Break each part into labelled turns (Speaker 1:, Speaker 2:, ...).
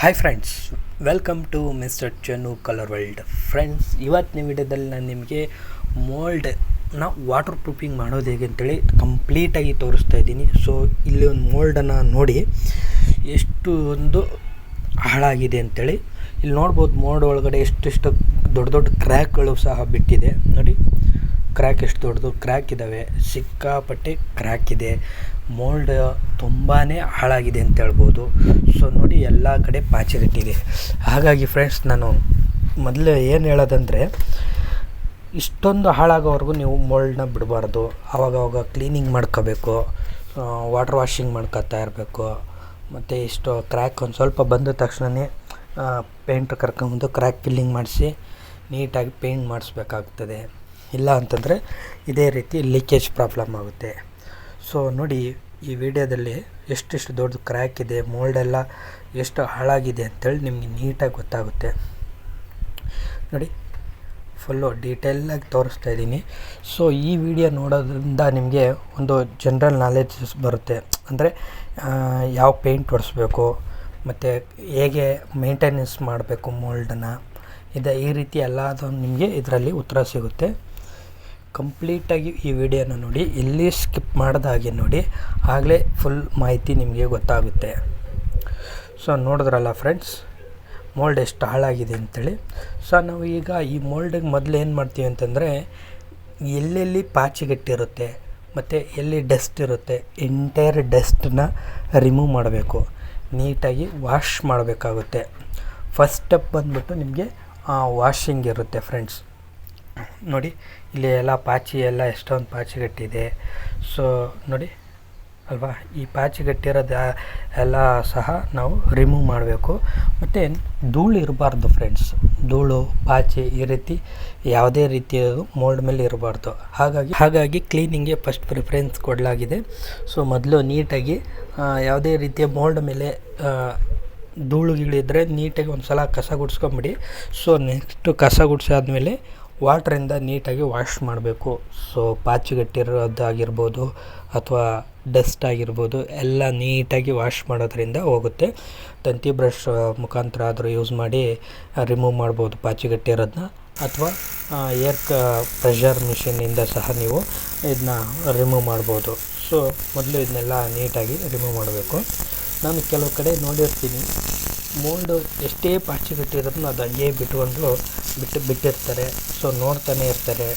Speaker 1: Hi friends welcome to mister Channu colour world friends ಇವತ್ತಿನ ವಿಡಿಯೋದಲ್ಲಿ ನಾನು ನಿಮಗೆ ಮೋಲ್ಡ್ನ ವಾಟರ್ ಪ್ರೂಫಿಂಗ್ ಮಾಡೋದು ಹೇಗೆ ಅಂತೇಳಿ ಕಂಪ್ಲೀಟಾಗಿ ತೋರಿಸ್ತಾ ಇದ್ದೀನಿ. ಸೊ ಇಲ್ಲಿ ಒಂದು ಮೋಲ್ಡನ್ನು ನೋಡಿ, ಎಷ್ಟು ಒಂದು ಹಾಳಾಗಿದೆ ಅಂತೇಳಿ. ಇಲ್ಲಿ ನೋಡ್ಬೋದು ಮೋಲ್ಡ್ ಒಳಗಡೆ ಎಷ್ಟೆಷ್ಟು ದೊಡ್ಡ ದೊಡ್ಡ ಕ್ರ್ಯಾಕ್ಗಳು ಸಹ ಬಿಟ್ಟಿದೆ. ನೋಡಿ ಕ್ರ್ಯಾಕ್ ಎಷ್ಟು ದೊಡ್ಡದು? ಕ್ರ್ಯಾಕ್ ಇದ್ದಾವೆ ಸಿಕ್ಕಾಪಟ್ಟೆ ಕ್ರ್ಯಾಕ್ ಇದೆ. ಮೋಲ್ಡ್ ತುಂಬಾ ಹಾಳಾಗಿದೆ ಅಂತ ಹೇಳ್ಬೋದು. ಸೊ ನೋಡಿ ಎಲ್ಲ ಕಡೆ ಪಾಚಿಗಟ್ಟಿದೆ ಹಾಗಾಗಿ ಫ್ರೆಂಡ್ಸ್ ನಾನು ಮೊದಲು ಏನು ಹೇಳೋದಂದರೆ, ಇಷ್ಟೊಂದು ಹಾಳಾಗೋವರೆಗೂ ನೀವು ಮೋಲ್ಡ್ನ ಬಿಡಬಾರ್ದು. ಆವಾಗವಾಗ ಕ್ಲೀನಿಂಗ್ ಮಾಡ್ಕೋಬೇಕು ವಾಟರ್ ವಾಷಿಂಗ್ ಮಾಡ್ಕೊತಾ ಇರಬೇಕು. ಮತ್ತು ಇಷ್ಟು ಕ್ರ್ಯಾಕ್ ಒಂದು ಸ್ವಲ್ಪ ಬಂದ ತಕ್ಷಣವೇ ಪೇಂಟ್ ಕರ್ಕೊಂಬಂದು ಕ್ರ್ಯಾಕ್ ಫಿಲ್ಲಿಂಗ್ ಮಾಡಿಸಿ, ನೀಟಾಗಿ ಪೇಂಟ್ ಮಾಡಿಸ್ಬೇಕಾಗ್ತದೆ. ಇಲ್ಲ ಅಂತಂದರೆ ಇದೇ ರೀತಿ ಲೀಕೇಜ್ ಪ್ರಾಬ್ಲಮ್ ಆಗುತ್ತೆ. ಸೊ ನೋಡಿ, ಈ ವಿಡಿಯೋದಲ್ಲಿ ಎಷ್ಟೆಷ್ಟು ದೊಡ್ಡ ಕ್ರ್ಯಾಕ್ ಇದೆ ಮೋಲ್ಡೆಲ್ಲ ಎಷ್ಟು ಹಾಳಾಗಿದೆ ಅಂತೇಳಿ ನಿಮಗೆ ನೀಟಾಗಿ ಗೊತ್ತಾಗುತ್ತೆ. ನೋಡಿ ಫುಲ್ಲು ಡೀಟೇಲಾಗಿ ತೋರಿಸ್ತಾ ಇದ್ದೀನಿ. ಸೊ ಈ ವಿಡಿಯೋ ನೋಡೋದ್ರಿಂದ ನಿಮಗೆ ಒಂದು ಜನರಲ್ ನಾಲೆಡ್ಜಸ್ ಬರುತ್ತೆ. ಅಂದರೆ ಯಾವ ಪೇಂಟ್ ಹೊಡೆಸ್ಬೇಕು ಮತ್ತು ಹೇಗೆ ಮೇಂಟೆನೆನ್ಸ್ ಮಾಡಬೇಕು ಮೋಲ್ಡನ್ನು ಇದು ಈ ರೀತಿ ಎಲ್ಲದೂ ನಿಮಗೆ ಇದರಲ್ಲಿ ಉತ್ತರ ಸಿಗುತ್ತೆ. ಕಂಪ್ಲೀಟಾಗಿ ಈ ವಿಡಿಯೋನ ನೋಡಿ ಎಲ್ಲಿ ಸ್ಕಿಪ್ ಮಾಡಿದ ಹಾಗೆ ನೋಡಿ, ಆಗಲೇ ಫುಲ್ ಮಾಹಿತಿ ನಿಮಗೆ ಗೊತ್ತಾಗುತ್ತೆ. ಸೊ ನೋಡಿದ್ರಲ್ಲ ಫ್ರೆಂಡ್ಸ್ ಮೋಲ್ಡ್ ಎಷ್ಟು ಹಾಳಾಗಿದೆ ಅಂತೇಳಿ. ಸೊ ನಾವು ಈಗ ಈ ಮೋಲ್ಡಿಗೆ ಮೊದಲು ಏನು ಮಾಡ್ತೀವಿ ಅಂತಂದರೆ, ಎಲ್ಲೆಲ್ಲಿ ಪಾಚಿಗಟ್ಟಿರುತ್ತೆ, ಮತ್ತು ಎಲ್ಲಿ ಡಸ್ಟ್ ಇರುತ್ತೆ ಎಂಟೈರ್ ಡಸ್ಟನ್ನ ರಿಮೂವ್ ಮಾಡಬೇಕು. ನೀಟಾಗಿ ವಾಶ್ ಮಾಡಬೇಕಾಗುತ್ತೆ. ಫಸ್ಟ್ ಸ್ಟೆಪ್ ಬಂದ್ಬಿಟ್ಟು ನಿಮಗೆ ವಾಷಿಂಗ್ ಇರುತ್ತೆ ಫ್ರೆಂಡ್ಸ್ ನೋಡಿ, ಇಲ್ಲಿ ಎಲ್ಲ ಪಾಚಿ, ಎಲ್ಲ ಎಷ್ಟೊಂದು ಪಾಚಿ ಕಟ್ಟಿದೆ ಸೊ ನೋಡಿ, ಅಲ್ವಾ? ಈ ಪಾಚಿ ಪಾಚಿಗಟ್ಟಿರೋದು ಎಲ್ಲ ಸಹ ನಾವು ರಿಮೂವ್ ಮಾಡಬೇಕು. ಮತ್ತು ಧೂಳು ಇರಬಾರ್ದು ಫ್ರೆಂಡ್ಸ್ ಧೂಳು, ಪಾಚಿ ಈ ರೀತಿ ಯಾವುದೇ ರೀತಿಯ ಮೋಲ್ಡ್ ಮೇಲೆ ಇರಬಾರ್ದು. ಹಾಗಾಗಿ ಹಾಗಾಗಿ ಕ್ಲೀನಿಂಗ್ಗೆ ಫಸ್ಟ್ ಪ್ರಿಫರೆನ್ಸ್ ಕೊಡಲಾಗಿದೆ. ಸೊ ಮೊದಲು ನೀಟಾಗಿ ಯಾವುದೇ ರೀತಿಯ ಮೋಲ್ಡ್ ಮೇಲೆ ಧೂಳು ಇದ್ದರೆ ನೀಟಾಗಿ ಒಂದು ಸಲ ಕಸ ಗುಡಿಸ್ಕೊಂಬಿಡಿ. ಸೊ ನೆಕ್ಸ್ಟು ಕಸ ಗುಡಿಸಾದ್ಮೇಲೆ ವಾಟ್ರಿಂದ ನೀಟಾಗಿ ವಾಶ್ ಮಾಡಬೇಕು. ಸೊ ಪಾಚಿಗಟ್ಟಿರೋದಾಗಿರ್ಬೋದು ಅಥವಾ ಡಸ್ಟ್ ಆಗಿರ್ಬೋದು, ಎಲ್ಲ ನೀಟಾಗಿ ವಾಶ್ ಮಾಡೋದ್ರಿಂದ ಹೋಗುತ್ತೆ. ತಂತಿ ಬ್ರಷ್ ಮುಖಾಂತರ ಆದರೂ ಯೂಸ್ ಮಾಡಿ ರಿಮೂವ್ ಮಾಡ್ಬೋದು ಪಾಚಿಗಟ್ಟಿರೋದನ್ನ ಅಥವಾ ಏರ್ ಕ ಪ್ರೆಷರ್ ಮಿಷಿನಿಂದ ಸಹ ನೀವು ಇದನ್ನ ರಿಮೂವ್ ಮಾಡ್ಬೋದು. ಸೊ ಮೊದಲು ಇದನ್ನೆಲ್ಲ ನೀಟಾಗಿ ರಿಮೂವ್ ಮಾಡಬೇಕು. ನಾನು ಕೆಲವು ಕಡೆ ನೋಡಿರ್ತೀನಿ. ಮೋಲ್ಡು ಎಷ್ಟೇ ಪಾಚಿಗಟ್ಟಿರೋದನ್ನು ಅದು ಹಂಗೆ ಬಿಟ್ಕೊಂಡು ಬಿಟ್ಟು ಬಿಟ್ಟಿರ್ತಾರೆ. ಸೊ ನೋಡ್ತಾನೆ ಇರ್ತಾರೆ.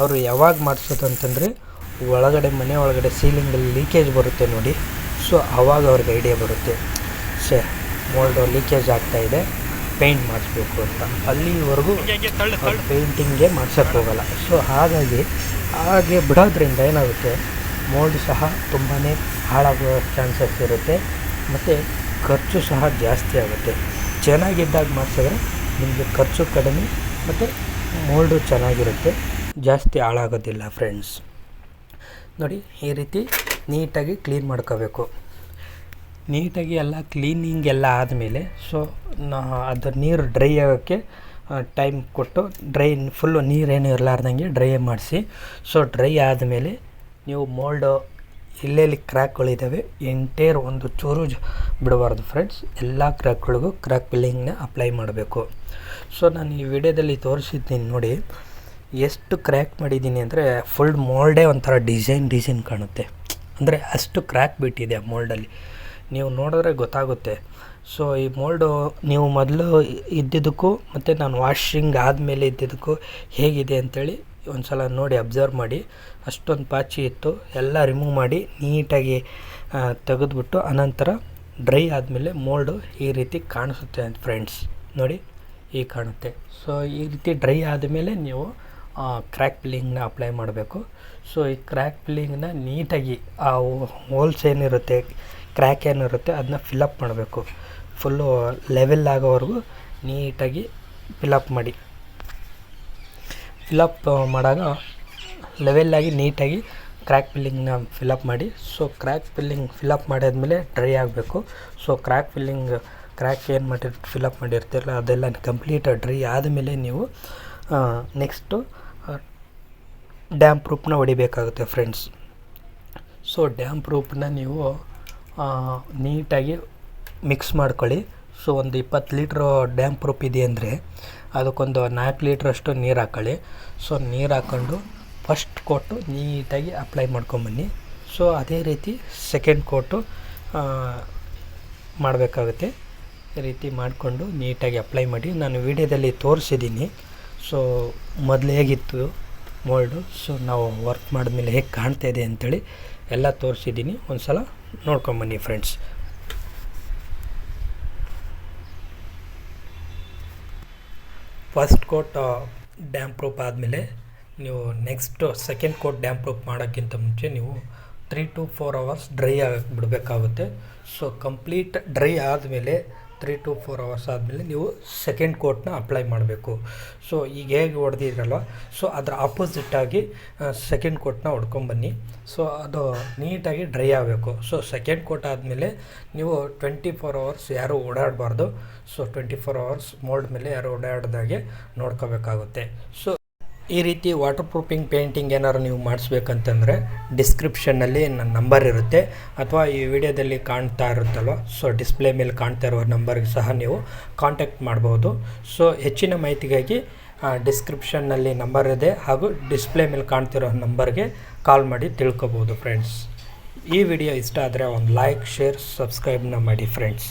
Speaker 1: ಅವರು ಯಾವಾಗ ಮಾಡಿಸೋದು ಅಂತಂದರೆ ಒಳಗಡೆ ಮನೆ ಒಳಗಡೆ ಸೀಲಿಂಗಲ್ಲಿ ಲೀಕೇಜ್ ಬರುತ್ತೆ ನೋಡಿ. ಸೊ ಆವಾಗ ಅವ್ರಿಗೆ ಐಡಿಯಾ ಬರುತ್ತೆ. ಸೇ ಮೋಲ್ಡು ಲೀಕೇಜ್ ಆಗ್ತಾಯಿದೆ ಪೇಂಟ್ ಮಾಡಿಸ್ಬೇಕು ಅಂತ. ಅಲ್ಲಿವರೆಗೂ ಪೇಂಟಿಂಗೇ ಮಾಡ್ಸೋಕ್ಕೆ ಹೋಗಲ್ಲ. ಸೊ ಹಾಗಾಗಿ ಹಾಗೆ ಬಿಡೋದ್ರಿಂದ ಏನಾಗುತ್ತೆ ಮೋಲ್ಡ್ ಸಹ ತುಂಬಾ ಹಾಳಾಗೋ ಚಾನ್ಸಸ್ ಇರುತ್ತೆ. ಮತ್ತು ಖರ್ಚು ಸಹ ಜಾಸ್ತಿ ಆಗುತ್ತೆ. ಚೆನ್ನಾಗಿದ್ದಾಗ ಮಾಡಿಸಿದ್ರೆ ನಿಮಗೆ ಖರ್ಚು ಕಡಿಮೆ ಮತ್ತು ಮೋಲ್ಡು ಚೆನ್ನಾಗಿರುತ್ತೆ. ಜಾಸ್ತಿ ಹಾಳಾಗೋದಿಲ್ಲ ಫ್ರೆಂಡ್ಸ್. ನೋಡಿ, ಈ ರೀತಿ ನೀಟಾಗಿ ಕ್ಲೀನ್ ಮಾಡ್ಕೋಬೇಕು. ನೀಟಾಗಿ ಎಲ್ಲ ಕ್ಲೀನಿಂಗ್ ಎಲ್ಲ ಆದಮೇಲೆ, ಸೊ, ನಾ ಅದು ನೀರು ಡ್ರೈ ಆಗೋಕ್ಕೆ ಟೈಮ್ ಕೊಟ್ಟು ಡ್ರೈ ಫುಲ್ಲು ನೀರೇನು ಇರಲಾರ್ದಂಗೆ ಡ್ರೈ ಮಾಡಿಸಿ, ಸೊ, ಡ್ರೈ ಆದಮೇಲೆ ನೀವು ಮೋಲ್ಡು ಎಲ್ಲೆಲ್ಲಿ ಕ್ರ್ಯಾಕ್ಗಳಿದ್ದಾವೆ ಎಂಟೇರ್ ಒಂದು ಚೂರು ಬಿಡಬಾರ್ದು ಫ್ರೆಂಡ್ಸ್ ಎಲ್ಲ ಕ್ರ್ಯಾಕ್ಗಳಿಗೂ ಕ್ರ್ಯಾಕ್ ಫಿಲ್ಲಿಂಗ್ನ ಅಪ್ಲೈ ಮಾಡಬೇಕು. ಸೊ ನಾನು ಈ ವಿಡಿಯೋದಲ್ಲಿ ತೋರಿಸಿದ್ದೀನಿ ನೋಡಿ, ಎಷ್ಟು ಕ್ರ್ಯಾಕ್ ಮಾಡಿದ್ದೀನಿ ಅಂದರೆ ಫುಲ್ ಮೋಲ್ಡೇ ಒಂಥರ ಡಿಸೈನ್ ಡಿಸೈನ್ ಕಾಣುತ್ತೆ. ಅಂದರೆ ಅಷ್ಟು ಕ್ರ್ಯಾಕ್ ಬಿಟ್ಟಿದೆ ಆ ಮೋಲ್ಡಲ್ಲಿ ನೀವು ನೋಡಿದ್ರೆ ಗೊತ್ತಾಗುತ್ತೆ. ಸೊ ಈ ಮೋಲ್ಡು ನೀವು ಮೊದಲು ಇದ್ದಿದ್ದಕ್ಕೂ ಮತ್ತು ನಾನು ವಾಷಿಂಗ್ ಆದಮೇಲೆ ಇದ್ದಿದ್ದಕ್ಕೂ ಹೇಗಿದೆ ಅಂಥೇಳಿ ಒಂದು ಸಲ ನೋಡಿ ಅಬ್ಸರ್ವ್ ಮಾಡಿ. ಅಷ್ಟೊಂದು ಪಾಚಿ ಇತ್ತು. ಎಲ್ಲ ರಿಮೂವ್ ಮಾಡಿ ನೀಟಾಗಿ ತೆಗೆದ್ಬಿಟ್ಟು ಅನಂತರ ಡ್ರೈ ಆದಮೇಲೆ ಮೋಲ್ಡು ಈ ರೀತಿ ಕಾಣಿಸುತ್ತೆ ಅಂತ ಫ್ರೆಂಡ್ಸ್ ನೋಡಿ ಈ ಕಾಣುತ್ತೆ. ಸೊ ಈ ರೀತಿ ಡ್ರೈ ಆದಮೇಲೆ ನೀವು ಕ್ರ್ಯಾಕ್ ಪಿಲ್ಲಿಂಗ್ನ ಅಪ್ಲೈ ಮಾಡಬೇಕು. ಸೊ ಈ ಕ್ರ್ಯಾಕ್ ಪಿಲ್ಲಿಂಗ್ನ ನೀಟಾಗಿ ಆ ಹೋಲ್ಸ್ ಏನಿರುತ್ತೆ ಕ್ರ್ಯಾಕ್ ಏನಿರುತ್ತೆ ಅದನ್ನ ಫಿಲಪ್ ಮಾಡಬೇಕು. ಫುಲ್ಲು ಲೆವೆಲ್ ಆಗೋವರೆಗೂ ನೀಟಾಗಿ ಫಿಲಪ್ ಮಾಡಿ. ಫಿಲಪ್ ಮಾಡಿದಾಗ ಲೆವೆಲ್ಲಾಗಿ ನೀಟಾಗಿ ಕ್ರ್ಯಾಕ್ ಫಿಲ್ಲಿಂಗ್ನ ಫಿಲಪ್ ಮಾಡಿ. So crack filling fill up ಮಾಡಿದ್ಮೇಲೆ ಡ್ರೈ ಆಗಬೇಕು. ಸೊ ಕ್ರ್ಯಾಕ್ ಫಿಲ್ಲಿಂಗ್ ಕ್ರ್ಯಾಕ್ ಏನು ಮಾಡಿ ಫಿಲಪ್ ಮಾಡಿರ್ತೀರಲ್ಲ, ಅದೆಲ್ಲ ಕಂಪ್ಲೀಟ್ ಡ್ರೈ ಆದಮೇಲೆ ನೀವು ನೆಕ್ಸ್ಟು ಡ್ಯಾಮ್ ಪ್ರೂಫ್ನ ಹೊಡಿಬೇಕಾಗುತ್ತೆ ಫ್ರೆಂಡ್ಸ್ ಸೊ ಡ್ಯಾಮ್ ಪ್ರೂಫ್ನ ನೀವು ನೀಟಾಗಿ ಮಿಕ್ಸ್ ಮಾಡ್ಕೊಳ್ಳಿ. ಸೊ ಒಂದು ಇಪ್ಪತ್ತು ಲೀಟ್ರು ಡ್ಯಾಮ್ ಪ್ರೂಫ್ ಇದೆ ಅಂದರೆ ಅದಕ್ಕೊಂದು ನಾಲ್ಕು ಲೀಟ್ರಷ್ಟು ನೀರು ಹಾಕ್ಕೊಳ್ಳಿ ಸೊ ನೀರು ಹಾಕ್ಕೊಂಡು ಫಸ್ಟ್ ಕೋಟು ನೀಟಾಗಿ ಅಪ್ಲೈ ಮಾಡ್ಕೊಂಬನ್ನಿ. ಸೊ ಅದೇ ರೀತಿ ಸೆಕೆಂಡ್ ಕೋಟು ಮಾಡಬೇಕಾಗುತ್ತೆ. ಈ ರೀತಿ ಮಾಡಿಕೊಂಡು ನೀಟಾಗಿ ಅಪ್ಲೈ ಮಾಡಿ. ನಾನು ವಿಡಿಯೋದಲ್ಲಿ ತೋರಿಸಿದ್ದೀನಿ. ಸೊ ಮೊದಲು ಹೇಗಿತ್ತು ಮೋಲ್ಡು ಸೊ ನಾವು ವರ್ಕ್ ಮಾಡಿದ್ಮೇಲೆ ಹೇಗೆ ಕಾಣ್ತಾ ಇದೆ ಅಂಥೇಳಿ ಎಲ್ಲ ತೋರಿಸಿದ್ದೀನಿ. ಒಂದು ಸಲ ನೋಡ್ಕೊಂಬನ್ನಿ friends first coat damp proof ಆದಮೇಲೆ ನೀವು next second coat damp proof ಮಾಡೋಕ್ಕಿಂತ ಮುಂಚೆ ನೀವು three to four hours dry ಆಗಿ ಬಿಡಬೇಕಾಗುತ್ತೆ. ಸೊ ಕಂಪ್ಲೀಟ್ ಡ್ರೈ ಆದಮೇಲೆ ತ್ರೀ ಟು ಫೋರ್ ಅವರ್ಸ್ ಆದಮೇಲೆ ನೀವು ಸೆಕೆಂಡ್ ಕೋಟ್ನ ಅಪ್ಲೈ ಮಾಡಬೇಕು. ಸೊ ಈಗ ಹೇಗೆ ಹೊಡೆದಿರಲ್ಲ ಸೊ ಅದರ ಆಪೋಸಿಟ್ಟಾಗಿ ಸೆಕೆಂಡ್ ಕೋಟ್ನ ಹೊಡ್ಕೊಂಬನ್ನಿ ಸೊ ಅದು ನೀಟಾಗಿ ಡ್ರೈ ಆಗಬೇಕು. ಸೊ ಸೆಕೆಂಡ್ ಕೋಟ್ ಆದಮೇಲೆ ನೀವು ಟ್ವೆಂಟಿ ಫೋರ್ ಅವರ್ಸ್ ಯಾರೂ ಓಡಾಡಬಾರ್ದು. So twenty four hours mould ಮೇಲೆ ಯಾರು ಓಡಾಡ್ದಾಗೆ ನೋಡ್ಕೋಬೇಕಾಗುತ್ತೆ. ಸೊ ಈ ರೀತಿ ವಾಟರ್ ಪ್ರೂಫಿಂಗ್ ಪೇಂಟಿಂಗ್ ಏನಾದ್ರು ನೀವು ಮಾಡಿಸ್ಬೇಕಂತಂದರೆ ಡಿಸ್ಕ್ರಿಪ್ಷನ್ನಲ್ಲಿ ನನ್ನ ನಂಬರ್ ಇರುತ್ತೆ. ಅಥವಾ ಈ ವಿಡಿಯೋದಲ್ಲಿ ಕಾಣ್ತಾ ಇರುತ್ತಲ್ವ? ಸೊ ಡಿಸ್ಪ್ಲೇ ಮೇಲೆ ಕಾಣ್ತಾ ಇರುವ ನಂಬರ್ಗೆ ಸಹ ನೀವು ಕಾಂಟ್ಯಾಕ್ಟ್ ಮಾಡ್ಬೋದು. ಸೊ ಹೆಚ್ಚಿನ ಮಾಹಿತಿಗಾಗಿ ಡಿಸ್ಕ್ರಿಪ್ಷನ್ನಲ್ಲಿ ನಂಬರ್ ಇದೆ ಹಾಗೂ ಡಿಸ್ಪ್ಲೇ ಮೇಲೆ ಕಾಣ್ತಿರೋ ನಂಬರ್ಗೆ ಕಾಲ್ ಮಾಡಿ ತಿಳ್ಕೊಬೋದು ಫ್ರೆಂಡ್ಸ್ ಈ ವಿಡಿಯೋ ಇಷ್ಟ ಆದರೆ ಒಂದು ಲೈಕ್ ಶೇರ್ ಸಬ್ಸ್ಕ್ರೈಬ್ನ ಮಾಡಿ ಫ್ರೆಂಡ್ಸ್